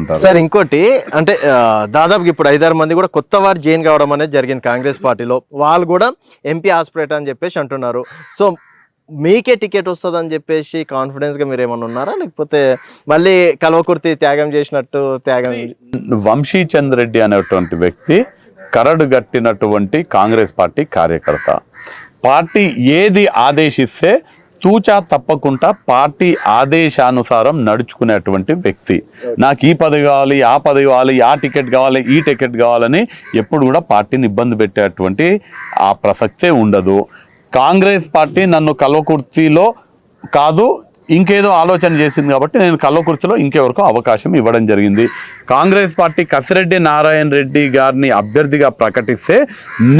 చేసుకుంటారు సార్ ఇంకోటి అంటే ఆ, దాదాపు ఇప్పుడు ఐదారు మంది కూడా కొత్త వారు జైన్ కావడం అనేది జరిగింది కాంగ్రెస్ పార్టీలో. వాళ్ళు కూడా ఎంపీ ఆస్పిరేట్ అని చెప్పేసి అంటున్నారు. సో మీకే టికెట్ వస్తుందని చెప్పేసి కాన్ఫిడెన్స్గా మీరు ఏమన్నా ఉన్నారా? లేకపోతే మళ్ళీ కల్వకుర్తి త్యాగం చేసినట్టు త్యాగం వంశీ చంద్ రెడ్డి అనేటువంటి వ్యక్తి కరడు గట్టినటువంటి కాంగ్రెస్ పార్టీ కార్యకర్త. పార్టీ ఏది ఆదేశిస్తే తూచా తప్పకుండా పార్టీ ఆదేశానుసారం నడుచుకునేటువంటి వ్యక్తి. నాకు ఈ పదవి కావాలి ఆ పదవి కావాలి ఆ టికెట్ కావాలి ఈ టికెట్ కావాలని ఎప్పుడు కూడా పార్టీని ఇబ్బంది పెట్టేటువంటి ఆ ప్రసక్తే ఉండదు. కాంగ్రెస్ పార్టీ నన్ను కల్వకుర్తిలో కాదు ఇంకేదో ఆలోచన చేసింది కాబట్టి నేను కల్వకుర్తిలో ఇంకెవరికో అవకాశం ఇవ్వడం జరిగింది. కాంగ్రెస్ పార్టీ కసిరెడ్డి నారాయణ రెడ్డి గారిని అభ్యర్థిగా ప్రకటిస్తే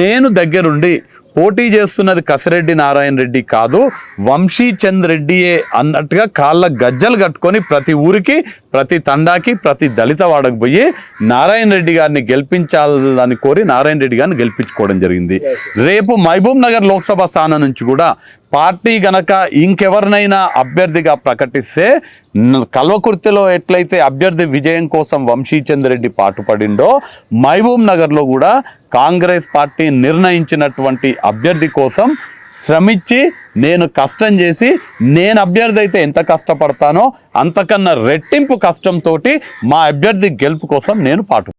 నేను దగ్గరుండి పోటీ చేస్తున్నది కసిరెడ్డి నారాయణ రెడ్డి కాదు వంశీ చంద్ రెడ్డియే అన్నట్టుగా కాళ్ళ గజ్జలు కట్టుకొని ప్రతి ఊరికి ప్రతి తండాకి ప్రతి దళిత వాడకు పోయి నారాయణ రెడ్డి గారిని గెలిపించాలని కోరి నారాయణ రెడ్డి గారిని గెలిపించుకోవడం జరిగింది. రేపు మహబూబ్ నగర్ లోక్సభ స్థానం నుంచి కూడా పార్టీ గనక ఇంకెవరినైనా అభ్యర్థిగా ప్రకటిస్తే కల్వకుర్తిలో ఎట్లయితే అభ్యర్థి విజయం కోసం వంశీచంద్రెడ్డి పాటుపడిండో మహబూబ్ నగర్లో కూడా కాంగ్రెస్ పార్టీ నిర్ణయించినటువంటి అభ్యర్థి కోసం శ్రమించి నేను కష్టం చేసి నేను అభ్యర్థి అయితే ఎంత కష్టపడతానో అంతకన్నా రెట్టింపు కష్టంతో మా అభ్యర్థి గెలుపు కోసం నేను పాటు